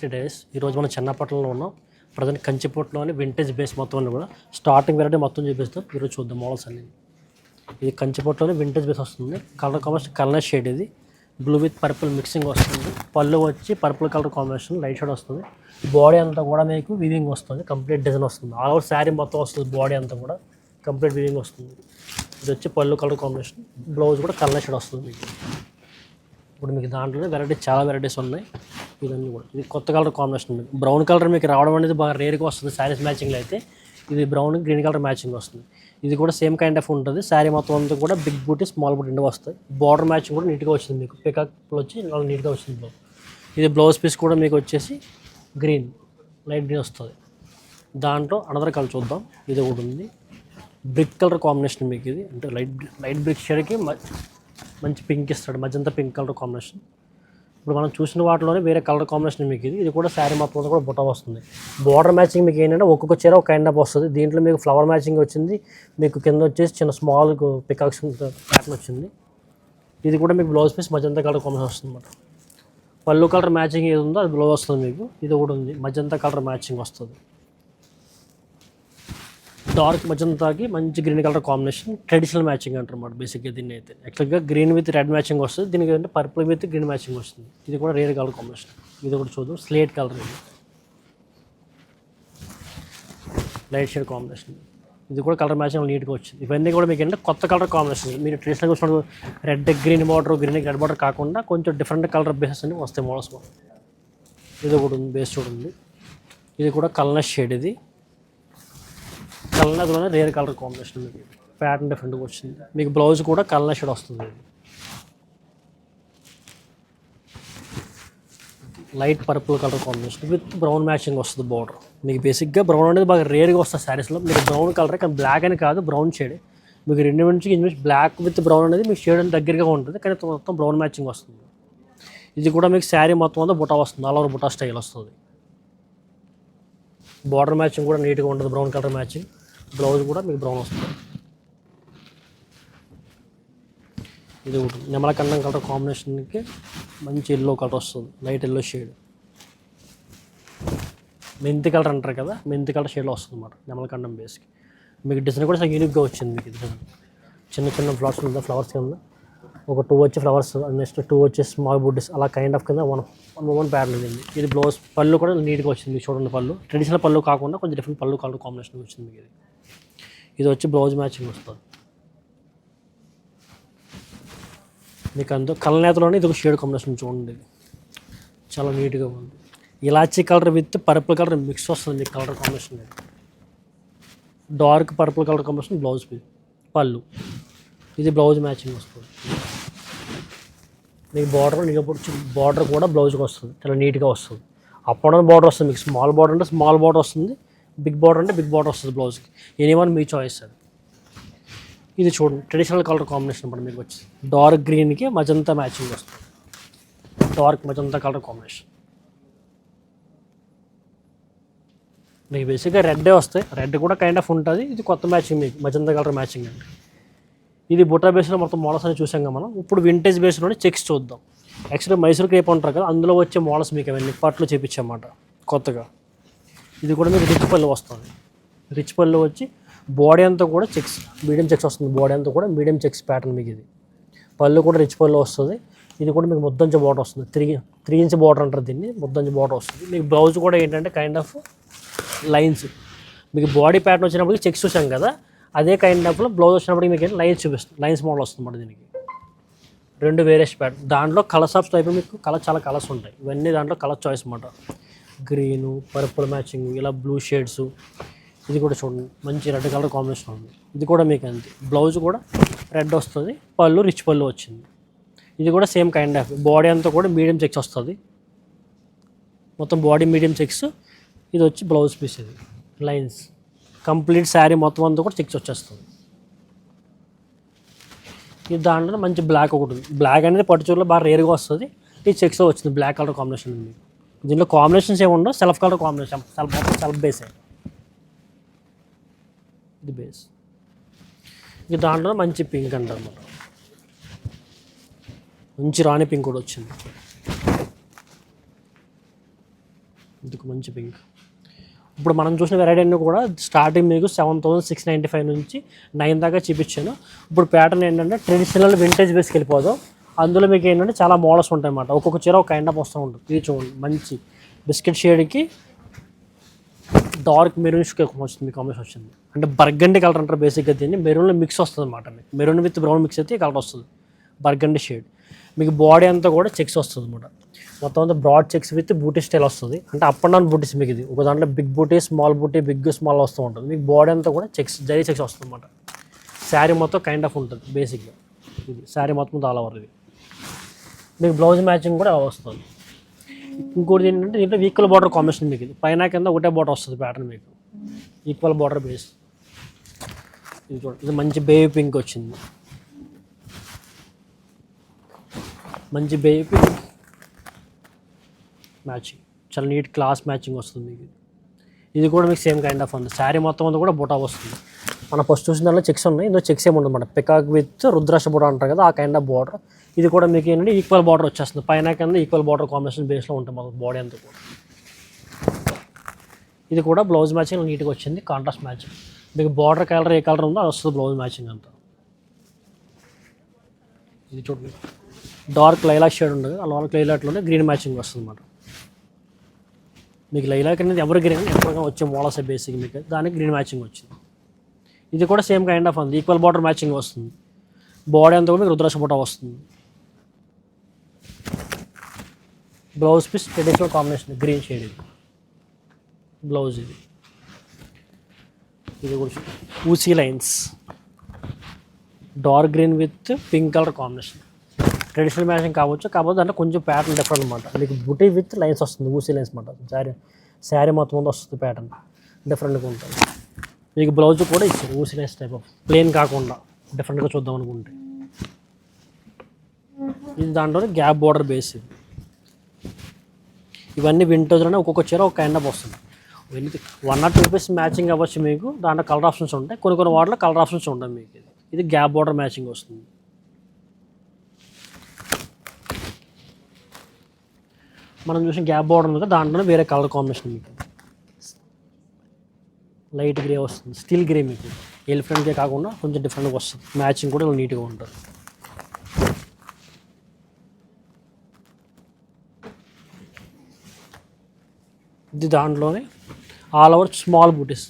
Welcome to ఈరోజు మనం చిన్నపట్నంలో ఉన్నాం. ప్రజెంట్ కంచిపట్లోని వింటేజ్ బేస్ మొత్తం కూడా స్టార్టింగ్ వెరైటీ మొత్తం చూపిస్తాం. ఈరోజు చూద్దాం మోడల్స్ అన్ని. ఇది కంచిపట్లోని వింటేజ్ బేస్ వస్తుంది. కలర్ కాంబినేషన్ కలర్ షేడ్ ఇది. బ్లూ విత్ పర్పుల్ మిక్సింగ్ వస్తుంది. పళ్ళు వచ్చి purple colour combination light shade వస్తుంది. బాడీ అంతా కూడా మీకు వివింగ్ వస్తుంది. కంప్లీట్ డిజైన్ వస్తుంది. ఆల్ ఓవర్ శారీ మొత్తం వస్తుంది బాడీ అంతా కూడా. కంప్లీట్ వివింగ్ వస్తుంది. ఇది వచ్చి పళ్ళు కలర్ కాంబినేషన్ బ్లౌజ్ కూడా కలర్ షేడ్ వస్తుంది మీకు. ఇప్పుడు మీకు దాంట్లోనే వెరైటీస్ చాలా వెరైటీస్ ఉన్నాయి. ఇవన్నీ కూడా. ఇది కొత్త కలర్ కాంబినేషన్ బ్రౌన్ కలర్ మీకు రావడం అనేది బాగా రేర్గా వస్తుంది శారీస్ మ్యాచింగ్లో అయితే. ఇది బ్రౌన్ గ్రీన్ కలర్ మ్యాచింగ్ వస్తుంది. ఇది కూడా సేమ్ కైండ్ ఆఫ్ ఉంటుంది. శారీ మొత్తం అంతా కూడా బిగ్ బూటీ స్మాల్ బూటీ రెండు వస్తాయి. బార్డర్ మ్యాచింగ్ కూడా నీట్గా వచ్చింది మీకు. పికప్లో వచ్చి నీట్గా వచ్చింది బ్లౌజ్ ఇది బ్లౌజ్ పీస్ కూడా మీకు వచ్చేసి గ్రీన్ లైట్ గ్రీన్ వస్తుంది. దాంట్లో అనదర్ కలర్ చూద్దాం. ఇది ఒకటి ఉంది. బ్రిక్ కలర్ కాంబినేషన్ మీకు ఇది. అంటే లైట్ లైట్ బ్రిక్ షేడ్కి మంచి పింక్ ఇస్తాడు. మధ్యంతా పింక్ కలర్ కాంబినేషన్ ఇప్పుడు మనం చూసిన వాటిలోనే వేరే కలర్ కాంబినేషన్ మీకు ఇది. ఇది కూడా శారీ మొత్తం కూడా బుట్ట వస్తుంది. బార్డర్ మ్యాచింగ్ మీకు ఏంటంటే ఒక్కొక్క చీర ఒక కైండ్ ఆఫ్ వస్తుంది. దీంట్లో మీకు ఫ్లవర్ మ్యాచింగ్ వచ్చింది. మీకు కింద వచ్చేసి చిన్న స్మాల్ పికాక్స్ ప్యాటర్న్ వచ్చింది. ఇది కూడా మీకు blouse piece magenta colour combination వస్తుంది అనమాట పళ్ళు కలర్ మ్యాచింగ్ ఏది ఉందో అది బ్లౌజ్ వస్తుంది మీకు. ఇది కూడా ఉంది. మజంతా కలర్ మ్యాచింగ్ వస్తుంది. డార్క్ మజంతాకి మంచి green colour combination traditional matching అంటారు బేసిక్గా దీన్ని అయితే. యాక్చువల్గా గ్రీన్ విత్ రెడ్ మ్యాచింగ్ వస్తుంది. దీనికి అంటే పర్పుల్ విత్ గ్రీన్ మ్యాచింగ్ వస్తుంది. ఇది కూడా రేర్ కలర్ కాంబినేషన్ ఇది కూడా చూద్దాం. స్లేట్ కలర్ ఇది. లైట్ షేడ్ కాంబినేషన్ ఇది కూడా కలర్ మ్యాచింగ్ నీట్గా వచ్చింది. ఇవన్నీ కూడా మీకు ఏంటంటే కొత్త కలర్ కాంబినేషన్ మీరు ట్రెడిషనల్గా వచ్చినప్పుడు red green border green red border కాకుండా కొంచెం డిఫరెంట్ కలర్ బేసెస్ అన్ని వస్తాయి మోడల్స్ ఇది కూడా ఉంది బేస్ చూడండి ఇది కూడా కలర్ షేడ్ ఇది. కలర్లోనే రేర్ కలర్ కాంబినేషన్ మీకు ప్యాటర్న్ డిఫరెంట్గా వచ్చింది. మీకు బ్లౌజ్ కూడా కలర్ షేడ్ వస్తుంది. Light purple colour combination with brown matching వస్తుంది బార్డర్ మీకు బేసిక్గా బ్రౌన్ అనేది బాగా రేర్గా వస్తుంది శారీస్లో మీకు బ్రౌన్ కలర్ కానీ బ్లాక్ అని కాదు బ్రౌన్ షేడ్ మీకు రెండు నుంచి ఇంచుమించు బ్లాక్ విత్ బ్రౌన్ అనేది మీకు షేడ్ అనేది దగ్గరగా ఉంటుంది. కానీ మొత్తం బ్రౌన్ మ్యాచింగ్ వస్తుంది. ఇది కూడా మీకు శారీ మొత్తం అంతా బుటా వస్తుంది. ఆల్ ఓవర్ బుటా స్టైల్ వస్తుంది. బార్డర్ మ్యాచింగ్ కూడా నీట్గా ఉంటుంది బ్రౌన్ కలర్ మ్యాచింగ్ బ్లౌజ్ కూడా మీకు బ్రౌన్ వస్తుంది. ఇది ఒకటి. నెమలకండం కలర్ కాంబినేషన్కి మంచి ఎల్లో కలర్ వస్తుంది. లైట్ ఎల్లో షేడ్ మెంతి కలర్ అంటారు కదా మెంతి కలర్ షేడ్లో వస్తుంది అన్నమాట నెమలకండం బేస్కి మీకు డిజైన్ కూడా చాలా యూనిక్గా వచ్చింది మీకు ఇది చిన్న చిన్న ఫ్లవర్స్ ఉందా? ఫ్లవర్స్ కింద ఒక టూ వచ్చి ఫ్లవర్స్ నెక్స్ట్ టూ వచ్చి స్మాల్ బుడ్డీస్ అలా కైండ్ ఆఫ్ కింద వన్ వన్ వన్ ప్యాటర్న్ ఉంది ఇది. బ్లౌజ్ పళ్ళు కూడా నీట్గా వచ్చింది. చూడండి పళ్ళు. ట్రెడిషనల్ పళ్ళు కాకుండా కొంచెం డిఫరెంట్ పళ్ళు కలర్ కాంబినేషన్ వచ్చింది మీకు ఇది. ఇది వచ్చి బ్లౌజ్ మ్యాచింగ్ వస్తుంది. మీకు అందు కలనేతలోనే ఇది ఒక షేడ్ కాంబినేషన్ చూడండి. చాలా నీట్గా ఉంది. ఇలాచీ colour with purple colour mix వస్తుంది మీకు colour combination dark purple colour combination blouse pallu. ఇది బ్లౌజ్ మ్యాచింగ్ వస్తుంది. మీకు బార్డర్ నీకు బార్డర్ కూడా బ్లౌజ్కి వస్తుంది. చాలా నీట్గా వస్తుంది. అప్ అండ్ బార్డర్ వస్తుంది మీకు. స్మాల్ బార్డర్ అంటే స్మాల్ బార్డర్ వస్తుంది. బిగ్ బార్డర్ అంటే బిగ్ బార్డర్ వస్తుంది బ్లౌజ్కి ఎనీ వన్ మీ చాయిస్ అది. ఇది చూడండి ట్రెడిషనల్ కలర్ కాంబినేషన్ ఇప్పుడు మీకు వచ్చి డార్క్ గ్రీన్కి మజంతా మ్యాచింగ్ వస్తుంది. డార్క్ మజంతా కలర్ కాంబినేషన్ మీకు బేసిక్గా రెడ్డే వస్తాయి. రెడ్ కూడా కైండ్ ఆఫ్ ఉంటుంది. ఇది కొత్త మ్యాచింగ్ మీకు మజంతా కలర్ మ్యాచింగ్ అండి. ఇది బుట్ట బేస్లో మొత్తం మోడల్స్ అని చూసాం కదా మనం. ఇప్పుడు వింటేజ్ బేస్లోనే చెక్స్ చూద్దాం. యాక్చువల్లీ మైసూర్ క్రేప్ అంటారు కదా అందులో వచ్చే మోడల్స్ మీకు అవన్నీ. పట్లు చేపించమాట కొత్తగా. ఇది కూడా మీకు రిచ్ పళ్ళు వస్తుంది. రిచ్ పళ్ళు వచ్చి బాడీ అంతా కూడా చెక్స్ మీడియం చెక్స్ వస్తుంది. బాడీ అంతా కూడా మీడియం చెక్స్ ప్యాటర్న్ మీకు ఇది. పళ్ళు కూడా రిచ్ పళ్ళు వస్తుంది. ఇది కూడా మీకు ముద్దంచ బార్డర్ వస్తుంది. త్రీ త్రీ ఇంచ్ బార్డర్ అంటారు దీన్ని. ముద్దంచ బార్డర్ వస్తుంది. మీకు బ్లౌజ్ కూడా ఏంటంటే కైండ్ ఆఫ్ లైన్స్ మీకు బాడీ ప్యాటర్న్ వచ్చినప్పటికి చెక్స్ చూసాం కదా? అదే కైండ్ ఆఫ్లో బ్లౌజ్ వచ్చినప్పటికి మీకు లైన్స్ చూపిస్తుంది. లైన్స్ మోడల్ వస్తుంది దీనికి. రెండు వేరియస్ ప్యాటర్న్ దాంట్లో కలర్స్ ఆఫ్ టైప్ మీకు కలర్ చాలా కలర్స్ ఉంటాయి. ఇవన్నీ దాంట్లో కలర్ చాయిస్ అన్నమాట. గ్రీను పర్పుల్ మ్యాచింగ్ ఇలా బ్లూ షేడ్స్. ఇది కూడా చూడండి మంచి రెడ్ కలర్ కాంబినేషన్ ఉంది. ఇది కూడా మీకు అంతే. బ్లౌజ్ కూడా రెడ్ వస్తుంది పళ్ళు రిచ్ పళ్ళు వచ్చింది. ఇది కూడా సేమ్ కైండ్ ఆఫ్ బాడీ అంతా కూడా మీడియం చెక్స్ వస్తుంది. మొత్తం బాడీ మీడియం చెక్స్ ఇది వచ్చి బ్లౌజ్ పీస్ ఇది. లైన్స్. కంప్లీట్ శారీ మొత్తం అంతా కూడా చెక్స్ వచ్చేస్తుంది. ఇది దాంట్లో మంచి బ్లాక్ ఒకటి ఉంది. బ్లాక్ అనేది పట్టుచూరులో బాగా రేర్గా వస్తుంది. ఈ చెక్స్లో వచ్చింది బ్లాక్ కలర్ కాంబినేషన్ ఉంది. దీంట్లో కాంబినేషన్స్ ఏమి ఉండవు. Self colour combination self self బేసే ఇది బేస్ ఇక దాంట్లో మంచి పింక్ అంటారు మంచి రాణి పింక్ కూడా వచ్చింది. మంచి పింక్ ఇప్పుడు మనం చూసిన వెరైటీ అన్నీ కూడా స్టార్టింగ్ మీకు seven thousand six ninety five నుంచి నైన్ దాకా చూపించాను. ఇప్పుడు ప్యాటర్న్ ఏంటంటే ట్రెడిషనల్ వింటేజ్ బేస్కి వెళ్ళిపోదాం. అందులో మీకు ఏంటంటే చాలా మోడల్స్ ఉంటాయి అన్నమాట ఒక్కొక్క చీర ఒక కైండ్ ఆఫ్ వస్తూ ఉంటుంది. ఇది చూడండి మంచి బిస్కెట్ షేడ్కి డార్క్ మెరూన్ వస్తుంది కాంబినేషన్ వచ్చింది. అంటే బర్గండి కలర్ అంటారు బేసిక్గా దీన్ని. మెరూన్లో మిక్స్ వస్తుంది అనమాట మీకు. మెరూన్ విత్ బ్రౌన్ మిక్స్ అయితే కలర్ వస్తుంది. బర్గండి షేడ్ మీకు బాడీ అంతా కూడా చెక్స్ వస్తుంది అనమాట మొత్తం అంతా బ్రాడ్ చెక్స్ విత్ బూటీ స్టైల్ వస్తుంది. అంటే అప్ అండ్ డౌన్ బూటీస్ మీకు ఇది. ఒక దాంట్లో బిగ్ బూటీ స్మాల్ బూటీ బిగ్ స్మాల్ వస్తూ ఉంటుంది. మీకు బాడీ అంతా కూడా చెక్స్ జరీ చెక్స్ వస్తుంది అనమాట శారీ మొత్తం కైండ్ ఆఫ్ ఉంటుంది బేసిక్గా ఇది శారీ మొత్తం ఆల్ ఓవర్ ఇది మీకు బ్లౌజ్ మ్యాచింగ్ కూడా వస్తుంది. ఇంకోటి ఏంటంటే దీంట్లో ఈక్వల్ బార్డర్ కాంబినేషన్ మీకు ఇది. పైన కింద ఒకటే బార్డర్ వస్తుంది ప్యాటర్న్ మీకు. ఈక్వల్ బార్డర్ బేస్ ఇది చూడండి. ఇది మంచి బేబీ పింక్ వచ్చింది. మంచి బేబీ పింక్ మ్యాచింగ్ చాలా నీట్ క్లాస్ మ్యాచింగ్ వస్తుంది మీకు ఇది. కూడా మీకు సేమ్ కైండ్ ఆఫ్ ఉంది. శారీ మొత్తం అంతా కూడా బుటా వస్తుంది. మన ఫస్ట్ చూసిన దాంట్లో చెక్స్ ఉన్నాయి. ఇందులో చెక్స్ ఏమి ఉండదు పికాక్ విత్ రుద్రాక్ష బోర్డర్ అంటారు కదా ఆ కైండ్ ఆఫ్ బార్డర్ ఇది కూడా మీకు ఏంటంటే ఈక్వల్ బార్డర్ వచ్చేస్తుంది. పైన కింద ఈక్వల్ బార్డర్ కాంబినేషన్ బేస్లో ఉంటుంది మాకు బాడీ అంతా కూడా. ఇది కూడా బ్లౌజ్ మ్యాచింగ్ నీట్గా వచ్చింది. కాంట్రాస్ట్ మ్యాచింగ్ మీకు బార్డర్ కలర్ ఏ కలర్ ఉందో అది వస్తుంది బ్లౌజ్ మ్యాచింగ్ అంతా. ఇది చూడండి. డార్క్ లైలాక్ షేడ్ ఉండదు ఆ డార్క్ లైలాక్లోనే గ్రీన్ మ్యాచింగ్ వస్తుంది అన్నమాట. మీకు లైలాక్ అనేది ఎవరు గ్రీన్ ఎప్పుడుగా వచ్చే మోడల్స్ బేసిక్ మీకు దానికి గ్రీన్ మ్యాచింగ్ వచ్చింది. ఇది కూడా సేమ్ కైండ్ ఆఫ్ ఉంది. ఈక్వల్ బార్డర్ మ్యాచింగ్ వస్తుంది. బాడీ అంతా కూడా మీకు రుద్రాక్ష బుట్ట వస్తుంది. Blouse piece traditional combination green shade ఇది. బ్లౌజ్ ఇది. ఇది కూడా ఊసీ lines dark green with pink colour combination traditional matching కావచ్చు కాకపోతే దాంట్లో కొంచెం ప్యాటర్న్ డిఫరెంట్ అనమాట మీకు బుటీ విత్ లైన్స్ వస్తుంది ఊసీ లైన్స్ అనమాట శారీ శారీ మొత్తం ముందు వస్తుంది ప్యాటర్న్ డిఫరెంట్గా ఉంటుంది. మీకు బ్లౌజ్ కూడా ఇచ్చారు ఊసిలేస్ టైప్ ఆఫ్ ప్లెయిన్ కాకుండా డిఫరెంట్గా చూద్దాం అనుకుంటే. ఇది దాంట్లోనే గ్యాప్ బార్డర్ బేస్ ఇది. ఇవన్నీ వింటోజ్లోనే ఒక్కొక్క చీర ఒక కైండ్ ఆఫ్ వస్తుంది. One or two piece matching అవ్వచ్చు మీకు దాంట్లో కలర్ ఆప్షన్స్ ఉంటాయి. కొన్ని కొన్ని వాటిలో కలర్ ఆప్షన్స్ ఉంటాయి మీకు ఇది. ఇది గ్యాప్ బార్డర్ మ్యాచింగ్ వస్తుంది. మనం చూసిన గ్యాప్ బార్డర్ ఉంది దాంట్లోనే వేరే కలర్ కాంబినేషన్ మీకు. లైట్ గ్రే వస్తుంది. స్టీల్ గ్రే మీకు. ఎలిఫెంట్గా కాకుండా కొంచెం డిఫరెంట్గా వస్తుంది. మ్యాచింగ్ కూడా నీట్గా ఉంటుంది. ఇది దాంట్లోనే ఆల్ ఓవర్ స్మాల్ బూటీస్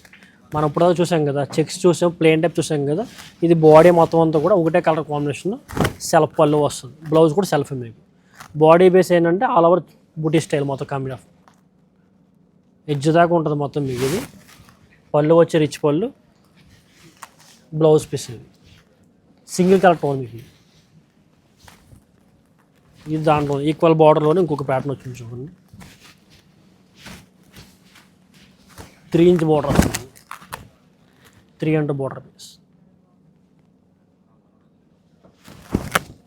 మనం ఇప్పుడు చూసాం కదా చెక్స్ చూసాం ప్లేన్ టైప్ చూసాం కదా ఇది బాడీ మొత్తం అంతా కూడా ఒకటే కలర్ కాంబినేషన్ సెల్ఫ్ పళ్ళు వస్తుంది. బ్లౌజ్ కూడా సెల్ఫ్ మీకు. బాడీ బేస్ ఏంటంటే ఆల్ ఓవర్ బూటీ స్టైల్ మొత్తం కంప్లీట్ ఆఫ్ ఎడ్జ్ దాకా ఉంటుంది మొత్తం మీకు ఇది. పళ్ళు వచ్చే రిచ్ పళ్ళు బ్లౌజ్ పీస్ ఇది సింగిల్ కలర్ టోన్ మీకు ఇది. ఇది దాంట్లో ఈక్వల్ బార్డర్లోనే ఇంకొక ప్యాటర్న్ వచ్చింది చూడండి. త్రీ ఇంచ్ బార్డర్ వస్తుంది three and border piece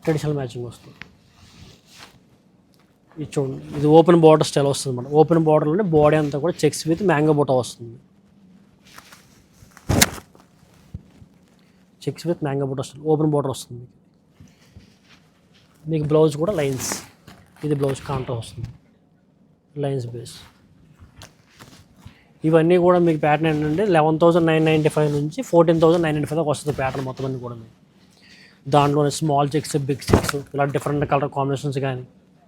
traditional matching వస్తుంది. ఇది చూడండి. ఇది ఓపెన్ బార్డర్ స్టైల్ వస్తుంది అన్నమాట. ఓపెన్ బార్డర్లోనే బాడీ అంతా కూడా చెక్స్ విత్ మ్యాంగో బుట్ట వస్తుంది. చెక్స్ విత్ మ్యాంగో బోర్డర్ వస్తుంది ఓపెన్ బోర్డర్ వస్తుంది. మీకు మీకు బ్లౌజ్ కూడా లైన్స్ ఇది బ్లౌజ్ కాంట్రా వస్తుంది లైన్స్ బేస్. ఇవన్నీ కూడా మీకు ప్యాటర్న్ ఏంటంటే eleven thousand nine ninety five నుంచి fourteen thousand nine ninety five దాకా వస్తుంది ప్యాటర్న్ మొత్తం అన్ని కూడా. మీకు దాంట్లోనే స్మాల్ చెక్స్ బిగ్ చెక్స్ ఇలా డిఫరెంట్ కలర్ కాంబినేషన్స్ కానీ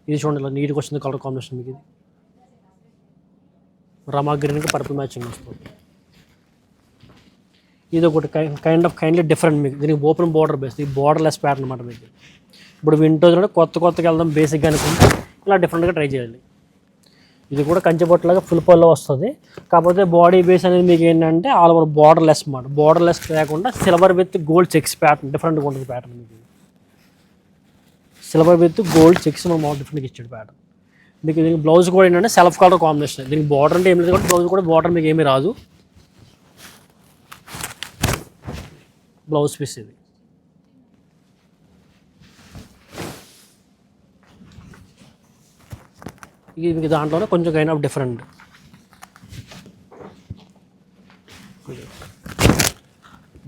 ఇది చూడండి ఇలా నీట్గా వచ్చింది కలర్ కాంబినేషన్ మీకు ఇది. రమా గ్రీన్కి పర్పుల్ మ్యాచింగ్ వస్తుంది. ఇది ఒకటి కైండ్ ఆఫ్ కైండ్లీ డిఫరెంట్ మీకు. దీనికి ఓపెన్ బోర్డర్ బేస్ ఇది బోర్డర్లెస్ ప్యాటర్న్ అనమాట మీకు. ఇప్పుడు వింటోస్లో కొత్త కొత్తగా వెళ్దాం బేసిక్గా అనుకుంటే ఇలా డిఫరెంట్గా ట్రై చేయాలి. ఇది కూడా కంచిపొట్టలాగా ఫుల్ పల్లో వస్తుంది. కాకపోతే బాడీ బేస్ అనేది మీకు ఏంటంటే ఆల్ ఓవర్ బార్డర్ లెస్ అనమాట బార్డర్ లెస్ లేకుండా silver with gold checks pattern డిఫరెంట్గా ఉంటుంది ప్యాటర్న్ మీకు. సిల్వర్ విత్ గోల్డ్ చెక్స్ మనం డిఫరెంట్గా ఇచ్చాడు ప్యాటర్న్ మీకు దీనికి బ్లౌజ్ కూడా ఏంటంటే సెల్ఫ్ కలర్ కాంబినేషన్ దీనికి బార్డర్ అంటే ఏం లేదు కాబట్టి బ్లౌజ్ కూడా బార్డర్ మీకు ఏమీ రాదు. బ్లౌజ్ పీస్ ఇది. ఇది మీకు దాంట్లోనే కొంచెం కైండ్ ఆఫ్ డిఫరెంట్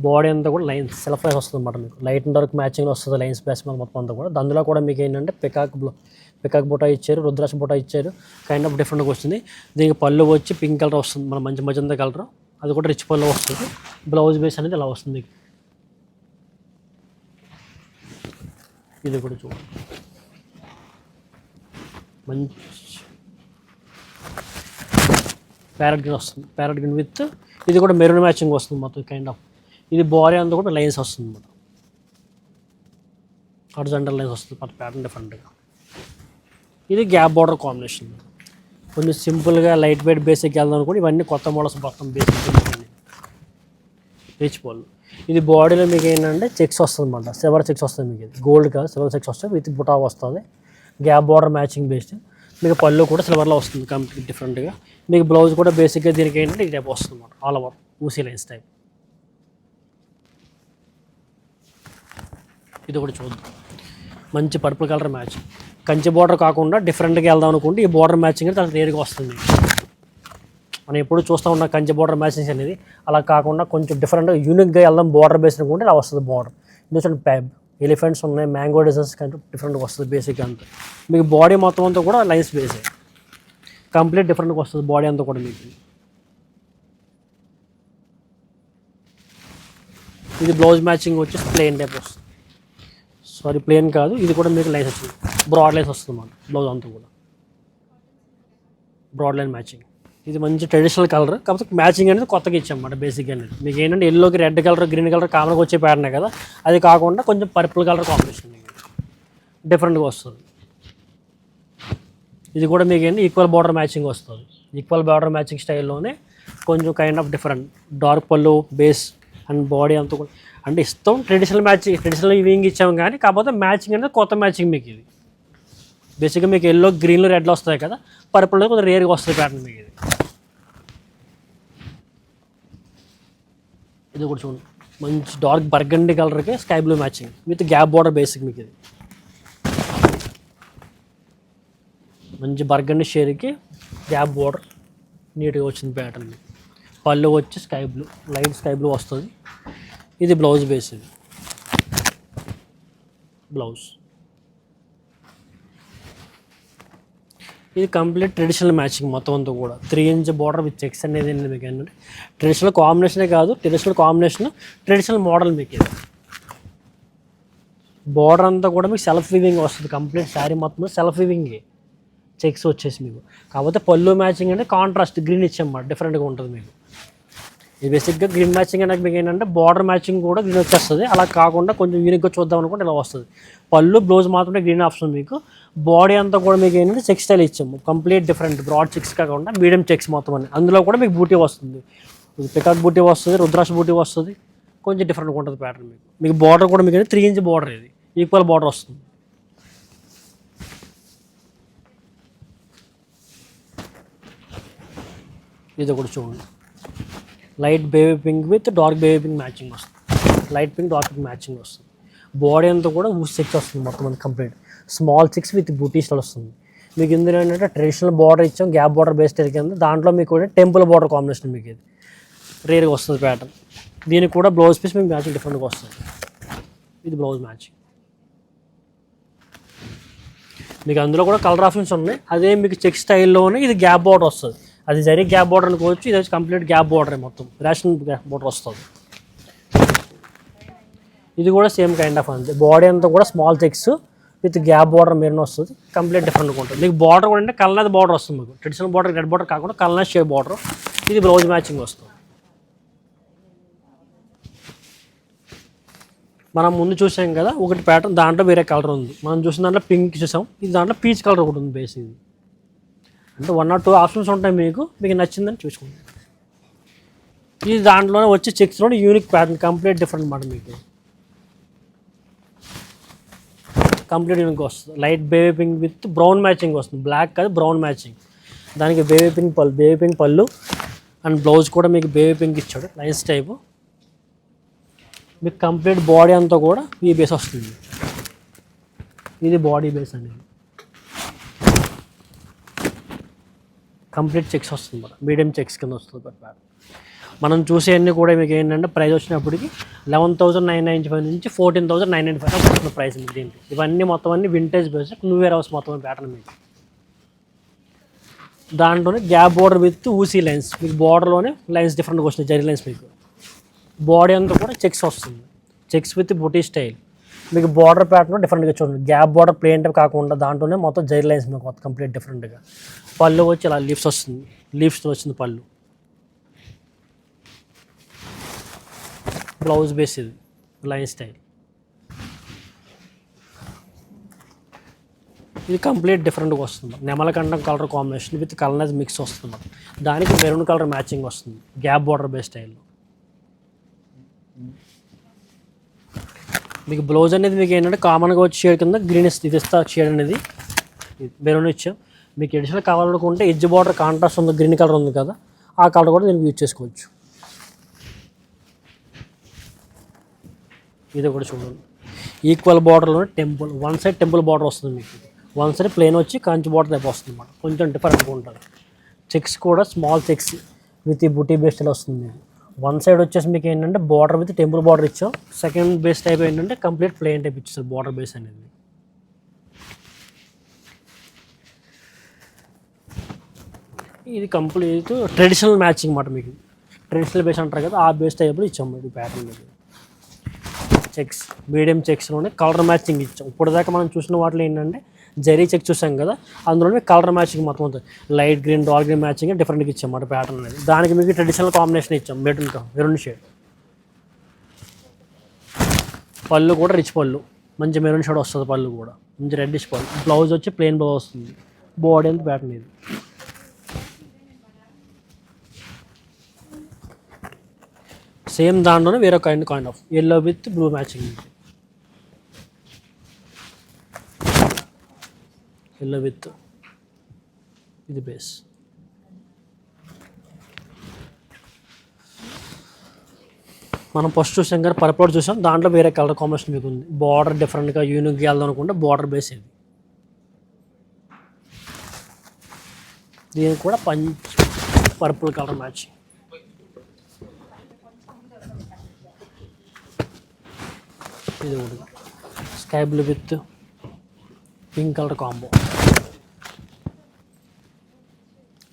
బాడీ అంతా కూడా లైన్స్ సెల్ఫ్ లైన్స్ వస్తుంది అనమాట మీకు. లైట్ అండ్ డార్క్ మ్యాచింగ్ వస్తుంది లైన్స్ బేస్ మీద మొత్తం అంతా కూడా. అందులో కూడా మీకు ఏంటంటే పికాక్ బ్లో పికాక్ బుటా ఇచ్చారు రుద్రాక్ష బుటా ఇచ్చారు కైండ్ ఆఫ్ డిఫరెంట్గా వస్తుంది. దీనికి పళ్ళు వచ్చి పింక్ కలర్ వస్తుంది మన మంచి మజంతా కలర్ అది కూడా రిచ్ పళ్ళు వస్తుంది. బ్లౌజ్ బేస్ అనేది ఇలా వస్తుంది ఇది కూడా చూడండి మంచి ప్యారెట్ గ్రీన్ వస్తుంది. ప్యారెట్ గ్రీన్ విత్ ఇది కూడా మెరూన్ మ్యాచింగ్ వస్తుంది మొత్తం కైండ్ ఆఫ్ ఇది బారీ అంతా కూడా లైన్స్ వస్తుంది అన్నమాట హార్జెంటల్ లైన్స్ వస్తుంది మన ప్యాటర్న్ డిఫరెంట్గా ఇది గ్యాప్ బార్డర్ కాంబినేషన్. కొంచెం సింపుల్గా లైట్ వెయిట్ బేసిక్ వెళ్దాం అనుకోండి ఇవన్నీ కొత్త మోడల్స్ మొత్తం బేసిక్ రిచ్ బాల్ ఇది బాడీలో మీకు ఏంటంటే చెక్స్ వస్తుంది అనమాట సిల్వర్ చెక్స్ వస్తుంది మీకు. ఇది గోల్డ్ కాదు సిల్వర్ చెక్స్ వస్తుంది విత్ బుటా వస్తుంది. గ్యాప్ బార్డర్ మ్యాచింగ్ బేస్డ్ మీకు పళ్ళు కూడా సిల్వర్లో వస్తుంది కంప్లీట్ డిఫరెంట్గా మీకు బ్లౌజ్ కూడా బేసిక్గా దీనికి ఏంటంటే ఈ టైప్ వస్తుంది అనమాట ఆల్ ఓవర్ ఊసీ లైన్స్ టైప్ ఇది కూడా చూద్దాం. మంచి purple colour match Kanchi border కాకుండా డిఫరెంట్గా వెళ్దాం అనుకుంటే ఈ బార్డర్ మ్యాచింగ్ అయితే చాలా రేర్గా వస్తుంది మనం ఎప్పుడు చూస్తూ ఉన్న కంచి బోర్డర్ మ్యాచింగ్స్ అనేది. అలా కాకుండా కొంచెం డిఫరెంట్గా యూనిక్గా వెళ్దాం బోర్డర్ బేస్ అనుకుంటే అలా వస్తుంది బార్డర్ ఎందుకంటే ప్యాబ్ ఎలిఫెంట్స్ ఉన్నాయి మ్యాంగో డిజైన్స్ కంటే డిఫరెంట్గా వస్తుంది బేసిక్గా అంతా. మీకు బాడీ మొత్తం అంతా కూడా లైన్స్ బేస్ కంప్లీట్ డిఫరెంట్గా వస్తుంది బాడీ అంతా కూడా మీకు. ఇది బ్లౌజ్ మ్యాచింగ్ వచ్చి ప్లెయిన్ టైప్ వస్తుంది. సారీ ప్లెయిన్ కాదు ఇది కూడా మీకు లైన్స్ వచ్చింది బ్రాడ్ లైన్స్ వస్తుంది అన్నమాట బ్లౌజ్ అంతా కూడా. బ్రాడ్ లైన్ మ్యాచింగ్ ఇది మంచి ట్రెడిషనల్ కలర్ కాకపోతే మ్యాచింగ్ అనేది కొత్తగా ఇచ్చామన్నమాట బేసిక్ అనేది. మీకు ఏంటంటే ఎల్లోకి రెడ్ కలర్ గ్రీన్ కలర్ కామన్గా వచ్చే ప్యాటర్నే కదా? అది కాకుండా కొంచెం పర్పుల్ కలర్ కాంబినేషన్ డిఫరెంట్గా వస్తుంది. ఇది కూడా మీకు ఏంటి? ఈక్వల్ బార్డర్ మ్యాచింగ్ వస్తుంది. ఈక్వల్ బార్డర్ మ్యాచింగ్ స్టైల్లోనే కొంచెం kind of different dark pallu base and body అంతా కూడా. అంటే ఇస్తాం ట్రెడిషనల్ మ్యాచింగ్ ట్రెడిషనల్ ఇవింగ్ ఇచ్చాం కానీ కాకపోతే మ్యాచింగ్ అనేది కొత్త మ్యాచింగ్ మీకు ఇది. బేసిక్గా మీకు ఎల్లో గ్రీన్లో రెడ్లో వస్తాయి కదా. పర్పుల్లో కొంచెం రేర్గా వస్తుంది ప్యాటర్న్ మీకు ఇది. ఇది కూడా చూడండి. మంచి డార్క్ బర్గండి కలర్కి sky blue matching with gap border basic మీకు ఇది. మంచి బర్గండి షేర్కి గ్యాప్ బార్డర్ నీట్గా వచ్చింది ప్యాటర్న్ పళ్ళు వచ్చి sky blue light sky blue వస్తుంది. ఇది బ్లౌజ్ బేస్ ఇది. బ్లౌజ్ ఇది కంప్లీట్ ట్రెడిషనల్ మ్యాచింగ్ మొత్తం అంతా కూడా. Three inch border with checks అనేది ఏంటి మీకు ఏంటంటే ట్రెడిషనల్ కాంబినేషనే కాదు ట్రెడిషనల్ కాంబినేషన్ ట్రెడిషనల్ మోడల్ మీకు ఇది. బార్డర్ అంతా కూడా మీకు సెల్ఫ్ వివింగ్ వస్తుంది. కంప్లీట్ శారీ మొత్తం సెల్ఫ్ వివింగ్ చెక్స్ వచ్చేసి మీకు. కాకపోతే పళ్ళు మ్యాచింగ్ అంటే కాంట్రాస్ట్ గ్రీన్ ఇచ్చామన్నమాట డిఫరెంట్గా ఉంటుంది మీకు. ఇది బేసిక్గా గ్రీన్ మ్యాచింగ్ అనేది మీకు ఏంటంటే బార్డర్ మ్యాచింగ్ కూడా గ్రీన్ వచ్చేస్తుంది. అలా కాకుండా కొంచెం యూనిక్గా చూద్దాం అనుకుంటే ఇలా వస్తుంది. పళ్ళు బ్లౌజ్ మాత్రమే గ్రీన్ ఆప్షన్ మీకు. బాడీ అంతా కూడా మీకు ఏంటంటే చెక్ స్టైల్ ఇచ్చాము. కంప్లీట్ డిఫరెంట్ బ్రాడ్ చెక్స్ కాకుండా మీడియం చెక్స్ మొత్తం అని. అందులో కూడా మీకు బూటీ వస్తుంది. పికాక్ బూటీ వస్తుంది రుద్రాక్ష బూటీ వస్తుంది. కొంచెం డిఫరెంట్గా ఉంటుంది ప్యాటర్న్ మీకు. మీకు బార్డర్ కూడా మీకు త్రీ ఇంచ్ బార్డర్ ఇది. ఈక్వల్ బార్డర్ వస్తుంది. ఇది ఒకటి చూడండి. Light baby pink with dark baby pink matching వస్తుంది. Light pink dark pink matching వస్తుంది. బాడీ అంతా కూడా ఊస్ సిక్స్ వస్తుంది మొత్తం అంత కంప్లీట్ స్మాల్ సిక్స్ విత్ బూటీస్లో వస్తుంది. మీకు ఇందులో ఏంటంటే ట్రెడిషనల్ బార్డర్ ఇచ్చాం గ్యాప్ బార్డర్ బేస్డ్ కింద. దాంట్లో మీకు కూడా టెంపుల్ బార్డర్ కాంబినేషన్ మీకు ఇది. రేర్గా వస్తుంది ప్యాటర్న్ దీనికి కూడా బ్లౌజ్ పీస్ మీకు మ్యాచింగ్ డిఫరెంట్గా వస్తుంది. ఇది బ్లౌజ్ మ్యాచింగ్ మీకు అందులో కూడా కలర్ ఆప్షన్స్ ఉన్నాయి. అదే మీకు చెక్ స్టైల్లోనే ఇది గ్యాప్ బార్డర్ వస్తుంది. అది జరీ గ్యాప్ బోర్డర్ అనుకోవచ్చు ఇది వచ్చి కంప్లీట్ గ్యాప్ బోర్డర్ మొత్తం. రేషన్ గ్యాప్ బోర్డర్ వస్తుంది. ఇది కూడా సేమ్ కైండ్ ఆఫ్ అంది బాడీ అంతా కూడా small checks with gap border maroon వస్తుంది. కంప్లీట్ డిఫరెంట్గా ఉంటుంది. మీకు బార్డర్ కూడా అంటే కల్నాది బార్డర్ వస్తుంది మీకు. ట్రెడిషనల్ బార్డర్ రెడ్ బార్డర్ కాకుండా కల్నాది షేప్ బార్డర్ ఇది బ్లౌజ్ మ్యాచింగ్ వస్తుంది. మనం ముందు చూసాం కదా ఒకటి ప్యాటర్న్ దాంట్లో వేరే కలర్ ఉంది. మనం చూసిన దాంట్లో పింక్ చూసాం. ఇది దాంట్లో పీచ్ కలర్ ఒకటి ఉంది బేస్ ఇది. అంటే వన్ ఆర్ టూ ఆప్షన్స్ ఉంటాయి మీకు. మీకు నచ్చిందని చూసుకోండి. ఇది దాంట్లోనే వచ్చి చెక్స్లోనే యూనిక్ ప్యాటర్న్ కంప్లీట్ డిఫరెంట్ అనమాట మీకు. కంప్లీట్ యూనిక్ వస్తుంది. Light baby pink with brown matching వస్తుంది. బ్లాక్ కాదు బ్రౌన్ మ్యాచింగ్ దానికి baby pink pallu baby pink pallu and blouse కూడా మీకు బేబీ పింక్ ఇచ్చాడు. లైన్స్ టైపు మీకు కంప్లీట్ బాడీ అంతా కూడా ఈ బేస్ వస్తుంది. ఇది బాడీ బేస్ అనేది కంప్లీట్ చెక్స్ వస్తుంది మేడం. మీడియం చెక్స్ కింద వస్తుంది బట్ మనం చూసేవన్నీ కూడా మీకు ఏంటంటే ప్రైస్ వచ్చినప్పటికి eleven thousand nine ninety five నుంచి fourteen thousand nine ninety five వస్తుంది ప్రైస్ మీకు దీనికి. ఇవన్నీ మొత్తం అన్ని vintage base new year house మొత్తం ప్యాటర్న్ మీకు. దాంట్లోనే గ్యాప్ బోర్డర్ విత్ ఊసీ లైన్స్ మీకు బోర్డర్లోనే లైన్స్ డిఫరెంట్గా వస్తుంది జరీ లైన్స్ మీకు. బాడీ అంతా కూడా చెక్స్ వస్తుంది. చెక్స్ విత్ బుటీ స్టైల్ మీకు బార్డర్ ప్యాటర్న్ డిఫరెంట్గా చూడండి. గ్యాప్ బార్డర్ ప్లేన్ కాకుండా దాంట్లోనే మొత్తం జైర్ లైన్స్ మీకు మొత్తం కంప్లీట్ డిఫరెంట్గా పళ్ళు వచ్చి ఇలా లీవ్స్ వస్తుంది. లీవ్స్తో వచ్చింది పళ్ళు. బ్లౌజ్ బేస్ ఇది. లైన్ స్టైల్ ఇది కంప్లీట్ డిఫరెంట్గా వస్తుంది. నెమలకండం కలర్ కాంబినేషన్ విత్ కలర్నైజ్ మిక్స్ వస్తుంది దానికి మెరూన్ కలర్ మ్యాచింగ్ వస్తుంది. గ్యాప్ బార్డర్ బేస్ స్టైల్లో మీకు బ్లౌజ్ అనేది మీకు ఏంటంటే కామన్గా వచ్చే షేడ్ కింద గ్రీన్ ఇస్తుంది ఇది ఇస్తా షేడ్ అనేది. మెరూన్ ఇచ్చాం. మీకు ఎడిషనల్ కావాలనుకుంటే ఎడ్జ్ బార్డర్ కాంట్రాస్ట్ ఉంది గ్రీన్ కలర్ ఉంది కదా ఆ కలర్ కూడా దీనికి యూజ్ చేసుకోవచ్చు. ఇది కూడా చూడండి. ఈక్వల్ బార్డర్లో temple one side temple border వస్తుంది మీకు వన్ సైడ్ ప్లేన్ వచ్చి కంచి బార్డర్ టైప్ వస్తుంది అన్నమాట. కొంచెం డిఫరెంట్గా ఉంటుంది. చెక్స్ కూడా స్మాల్ చెక్స్ విత్ ఈ బుటీ బేస్లో వస్తుంది. మీకు వన్ సైడ్ వచ్చేసి మీకు ఏంటంటే బార్డర్ విత్ టెంపుల్ బార్డర్ ఇచ్చాం. సెకండ్ బేస్ టైప్ ఏంటంటే కంప్లీట్ ప్లేన్ టైప్ ఇచ్చారు బార్డర్ బేస్ అనేది. ఇది కంప్లీట్ ట్రెడిషనల్ మ్యాచింగ్ మాట మీకు. ట్రెడిషనల్ బేస్ అంటారు కదా ఆ బేస్ టైప్లో ఇచ్చాం మీకు ప్యాటర్న్ మీద చెక్స్ మీడియం చెక్స్లోనే కలర్ మ్యాచింగ్ ఇచ్చాం. ఇప్పటిదాకా మనం చూసిన వాటిలో ఏంటంటే జరీ చెక్ చూసాం కదా అందులోనే కలర్ మ్యాచింగ్ మొత్తం ఉంటుంది. Light green dark green matching డిఫరెంట్గా ఇచ్చాం మాట ప్యాటర్న్ అనేది. దానికి మీకు ట్రెడిషనల్ కాంబినేషన్ ఇచ్చాం మెరూన్ మెరూన్ షేడ్ పళ్ళు కూడా రిచ్ పళ్ళు. మంచి మెరూన్ షేడ్ వస్తుంది పళ్ళు కూడా. మంచి రెడ్డిష్ పళ్ళు. బ్లౌజ్ వచ్చి ప్లెయిన్ బ్లౌజ్ వస్తుంది. బాడీ అంత ప్యాటర్న్ ఇది. సేమ్ దాంట్లోనే వేరే kind kind of yellow with blue matching yellow with ఇది బేస్. మనం ఫస్ట్ చూసాం కానీ పర్పల్ చూసాం. దాంట్లో వేరే కలర్ కాంబినేషన్ మీకు ఉంది. బార్డర్ డిఫరెంట్గా యూనిక్గా వెళ్దాం అనుకుంటే బార్డర్ బేస్ ఇది దీనికి కూడా పంచ్ పర్పుల్ కలర్ మ్యాచ్ ఇది ఒకటి. Sky blue with pink colour combo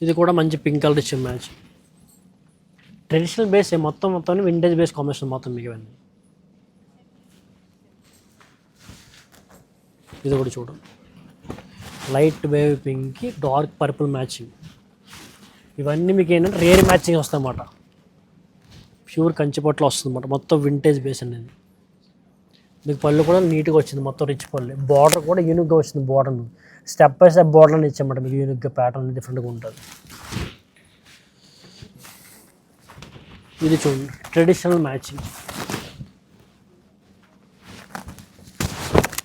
ఇది కూడా మంచి పింక్ కలర్ ఇచ్చిన మ్యాచ్ ట్రెడిషనల్ బేస్ మొత్తం మొత్తం వింటేజ్ బేస్ కాంబినేషన్ మొత్తం మీకు ఇవన్నీ ఇది కూడా చూడండి లైట్ వేవ్ పింక్కి డార్క్ పర్పుల్ మ్యాచింగ్ ఇవన్నీ మీకు ఏంటంటే రేర్ మ్యాచింగ్ వస్తాయన్నమాట. ప్యూర్ కంచిపట్ల వస్తుంది అన్నమాట మొత్తం వింటేజ్ బేస్ అనేది మీకు పళ్ళు కూడా నీట్గా వచ్చింది మొత్తం రిచ్ పళ్ళు. బార్డర్ కూడా యూనిక్గా వచ్చింది border step by step border అని ఇచ్చామంట మీకు యూనిక్గా ప్యాటర్న్ డిఫరెంట్గా ఉంటుంది. ఇది చూడండి ట్రెడిషనల్ మ్యాచింగ్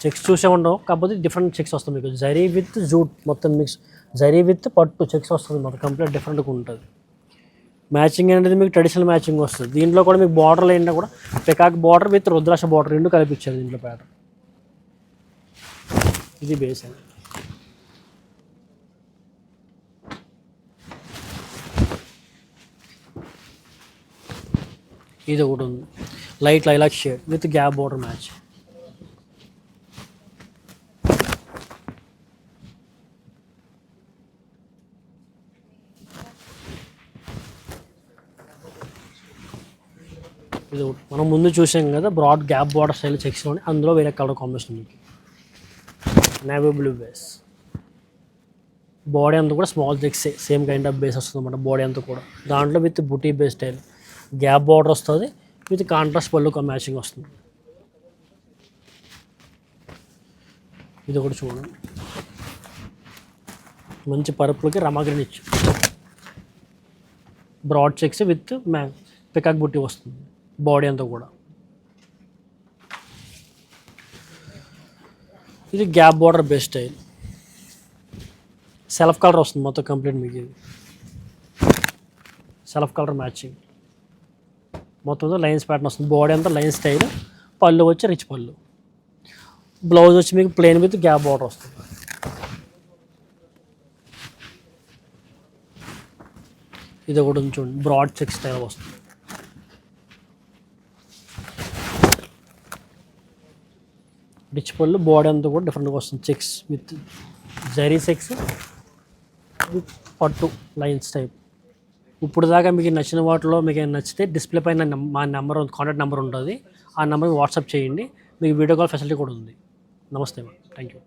చెక్స్ చూసే ఉండవు కాకపోతే డిఫరెంట్ చెక్స్ వస్తాయి మీకు. జరీ విత్ జూట్ మొత్తం మిక్స్ జరీ విత్ పట్టు చెక్స్ వస్తుంది మొత్తం కంప్లీట్ డిఫరెంట్గా ఉంటుంది. మ్యాచింగ్ అనేది మీకు ట్రెడిషనల్ మ్యాచింగ్ వస్తుంది. దీంట్లో కూడా మీకు బార్డర్లు ఏంటంటే కూడా peacock border with rudraksha border రెండు కల్పించారు దీంట్లో ప్యాటర్న్ ఇది బేస్ అండి. ఇది ఒకటి ఉంది. Light lilac shade with gap border match ఇది మనం ముందు చూసాం కదా బ్రాడ్ గ్యాప్ బార్డర్ స్టైల్ చెక్స్లో అందులో వేరే కలర్ కాంబినేషన్ మీకు నేవీ బ్లూ బేస్ బాడీ అంతా కూడా small checks same kind of base వస్తుంది అనమాట బాడీ అంతా కూడా. దాంట్లో విత్ బుటీ బేస్ స్టైల్ గ్యాప్ బార్డర్ వస్తుంది విత్ కాంట్రాస్ట్ పళ్ళు ఒక మ్యాచింగ్ వస్తుంది. ఇది ఒకటి చూడండి. మంచి పరుపులకి రమాగ్రీన్ ఇచ్చు బ్రాడ్ చెక్స్ విత్ మ్యా పికాక్ బుట్టి వస్తుంది. బాడీ అంతా కూడా. ఇది gap border best style. Self colour వస్తుంది మొత్తం కంప్లీట్ మీకు ఇది. Self colour matching. మొత్తం లైన్స్ ప్యాటర్న్ వస్తుంది. బాడీ అంతా లైన్ స్టైల్. పళ్ళు వచ్చి రిచ్ పళ్ళు. బ్లౌజ్ వచ్చి మీకు ప్లెయిన్ విత్ గ్యాప్ బార్డర్ వస్తుంది. ఇది ఒకటి ఉంచుకోండి చూడండి. బ్రాడ్ చెక్ స్టైల్ వస్తుంది. డిచ్ పళ్ళు బాడీ అంతా కూడా డిఫరెంట్గా వస్తుంది. Checks with zari checks with పట్టు లైన్స్ టైప్ ఇప్పుడు దాకా మీకు నచ్చిన వాటిలో మీకు నచ్చితే డిస్ప్లే పైన మా నెంబర్ కాంటాక్ట్ నెంబర్ ఉంటుంది. ఆ నెంబర్కి వాట్సాప్ చేయండి. మీకు వీడియో కాల్ ఫెసిలిటీ కూడా ఉంది. నమస్తే థ్యాంక్ యూ